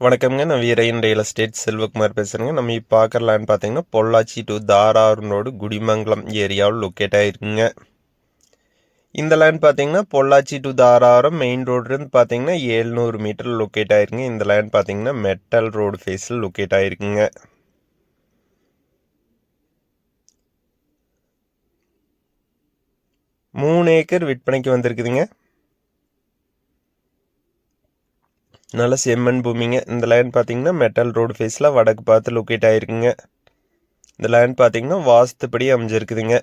வணக்கம்ங்க. நான் Veeraiyan real estate Selvakumar பேசுகிறேங்க நம்ம இப்போ பார்க்குற லேண்ட் பார்த்தீங்கன்னா பொள்ளாச்சி டு தாரார் ரோடு குடிமங்கலம் ஏரியாவில் லொக்கேட் ஆகிருக்குங்க இந்த லேண்ட் பார்த்தீங்கன்னா பொள்ளாச்சி டு தாராரம் மெயின் ரோடுலேருந்து பார்த்தீங்கன்னா ஏழ்நூறு மீட்டர் லொக்கேட் ஆகிருக்குங்க இந்த லேண்ட் பார்த்தீங்கன்னா மெட்டல் ரோடு ஃபேஸில் லொக்கேட் ஆகிருக்குங்க மூணு ஏக்கர் விற்பனைக்கு வந்திருக்குதுங்க. நல்ல செம்மண் பூமிங்க. இந்த லேண்ட் பார்த்தீங்கன்னா மெட்டல் ரோடு ஃபேஸில் வடக்கு பார்த்து லொக்கேட் ஆகிருக்குங்க இந்த லேண்ட் பார்த்தீங்கன்னா வாஸ்துப்படி அமைஞ்சிருக்குதுங்க.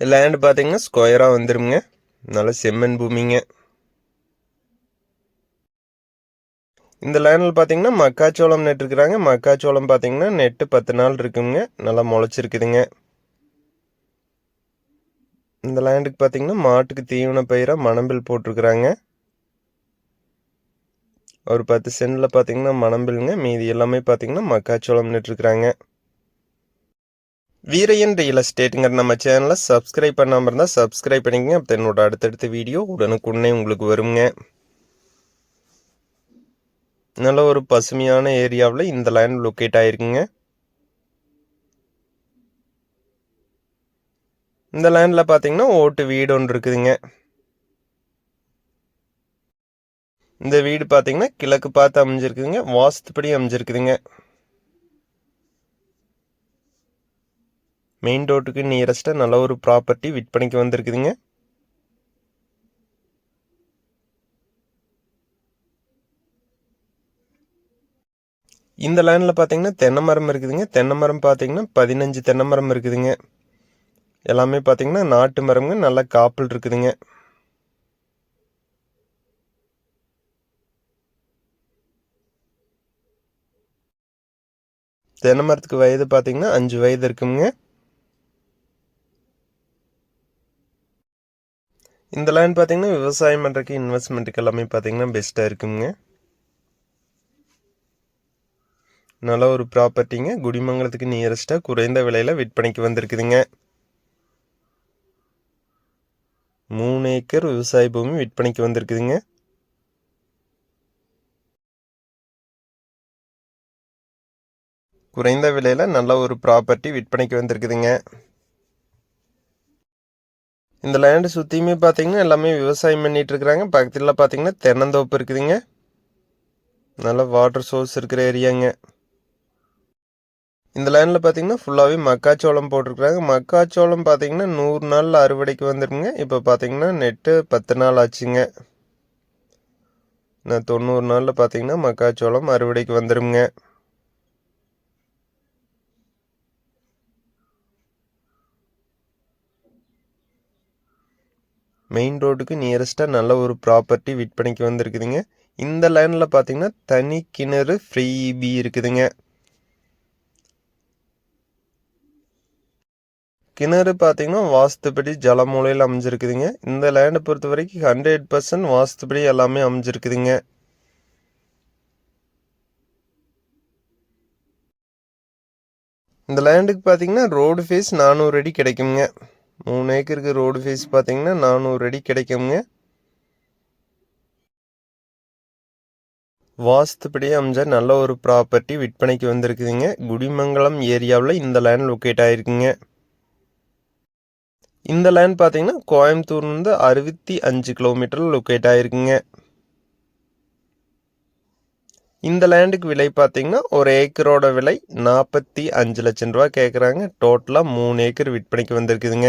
லேண்ட் பார்த்தீங்கன்னா ஸ்கொயராக வந்துருங்க நல்ல செம்மண் பூமிங்க. இந்த லேண்டில் பார்த்தீங்கன்னா மக்காச்சோளம் நெட்டுருக்குறாங்க. மக்காச்சோளம் பார்த்தீங்கன்னா நெட்டு பத்து நாள் இருக்குங்க. நல்லா முளைச்சிருக்குதுங்க. இந்த லேண்டுக்கு பார்த்தீங்கன்னா மாட்டுக்கு தீவன பயிராக மணம்பில் போட்டிருக்குறாங்க. ஒரு பத்து சென்டில் பார்த்தீங்கன்னா மணம்பில்ங்க. மீதி எல்லாமே பார்த்தீங்கன்னா மக்காச்சோளம் நட்டுருக்குறாங்க வீரையன் ரியல் எஸ்டேட்டுங்கிற நம்ம சேனலை சப்ஸ்கிரைப் பண்ணாமல் இருந்தால் சப்ஸ்கிரைப் பண்ணிக்கங்க. அப்போ என்னோட அடுத்தடுத்த வீடியோ உடனுக்குடனே உங்களுக்கு வருங்க. நல்ல ஒரு பசுமையான ஏரியாவில் இந்த லேண்ட் லொக்கேட் ஆகிருக்குங்க இந்த லேண்டில் பார்த்தீங்கன்னா ஓட்டு வீடு ஒன்று இருக்குதுங்க. இந்த வீடு பார்த்தீங்கன்னா கிழக்கு பார்த்து அமைஞ்சிருக்குதுங்க. வாஸ்துப்படி அமைஞ்சிருக்குதுங்க. மெயின் ரோட்டுக்கு நியரஸ்ட்டாக நல்ல ஒரு ப்ராப்பர்ட்டி விற்பனைக்கு வந்திருக்குதுங்க. இந்த லேண்டில் பார்த்தீங்கன்னா தென்னை மரம் இருக்குதுங்க. தென்னை மரம் பார்த்தீங்கன்னா பதினஞ்சு தென்னை மரம் இருக்குதுங்க. எல்லாமே பார்த்தீங்கன்னா நாட்டு மரம்ங்க. நல்ல காப்பில் இருக்குதுங்க. தென்னை மரத்துக்கு வயது பார்த்தீங்கன்னா அஞ்சு வயது இருக்குங்க. இந்த லேண்ட் பார்த்தீங்கன்னா விவசாயம் பண்ணுறக்கு இன்வெஸ்ட்மெண்ட்டுக்கு எல்லாமே பார்த்தீங்கன்னா பெஸ்ட்டாக இருக்குங்க. நல்ல ஒரு ப்ராப்பர்ட்டிங்க குடிமங்கலத்துக்கு நியரஸ்ட்டாக குறைந்த விலையில் விற்பனைக்கு வந்திருக்குதுங்க. மூணு ஏக்கர் விவசாய பூமி விற்பனைக்கு வந்திருக்குதுங்க. குறைந்த விலையில் நல்ல ஒரு ப்ராப்பர்ட்டி விற்பனைக்கு வந்திருக்குதுங்க. இந்த லேண்டு சுற்றியுமே பார்த்தீங்கன்னா எல்லாமே விவசாயம் பண்ணிகிட்டு இருக்கிறாங்க. பக்கத்தில் பார்த்தீங்கன்னா தென்னந்தோப்பு இருக்குதுங்க. நல்ல வாட்டர் சோர்ஸ் இருக்கிற ஏரியாங்க இந்த லேண்டில் பார்த்தீங்கன்னா ஃபுல்லாகவே மக்காச்சோளம் போட்டிருக்குறாங்க. மக்காச்சோளம் பார்த்தீங்கன்னா நூறு நாளில் அறுவடைக்கு வந்துருங்க இப்போ பார்த்தீங்கன்னா நெட்டு பத்து நாள் ஆச்சுங்க. நான் தொண்ணூறு நாளில் பார்த்தீங்கன்னா மக்காச்சோளம் அறுவடைக்கு வந்துருங்க மெயின் ரோடுக்கு நியரஸ்ட்டாக நல்ல ஒரு ப்ராப்பர்ட்டி விற்பனைக்கு வந்திருக்குதுங்க. இந்த லைனில் பார்த்தீங்கன்னா தனி கிணறு ஃப்ரீ பி இருக்குதுங்க. கிணறு பார்த்தீங்கன்னா வாஸ்துப்படி ஜலமூலையில் அமைஞ்சிருக்குதுங்க. இந்த லேண்டை பொறுத்த வரைக்கும் ஹண்ட்ரட் பர்சன்ட் வாஸ்துப்படி எல்லாமே அமைஞ்சிருக்குதுங்க. இந்த லேண்டுக்கு பார்த்தீங்கன்னா ரோடு ஃபேஸ் நானூறு அடி கிடைக்குங்க. மூணு ஏக்கருக்கு ரோடு ஃபீஸ் பார்த்தீங்கன்னா நானூறு அடி கிடைக்குங்க. வாஸ்துப்படி அமைஞ்ச நல்ல ஒரு ப்ராப்பர்ட்டி விற்பனைக்கு வந்திருக்குதுங்க. குடிமங்கலம் ஏரியாவில் இந்த லேண்ட் லொக்கேட் ஆகிருக்குங்க இந்த லேண்ட் பார்த்தீங்கன்னா கோயம்புத்தூர்லேருந்து அறுபத்தி அஞ்சு கிலோமீட்டரில் லொக்கேட் ஆகிருக்குங்க இந்த லேண்டுக்கு விலை பார்த்தீங்கன்னா ஒரு ஏக்கரோட விலை நாற்பத்தி அஞ்சு லட்சம் ரூபா கேட்குறாங்க டோட்டலாக மூணு ஏக்கர் விற்பனைக்கு வந்திருக்குதுங்க.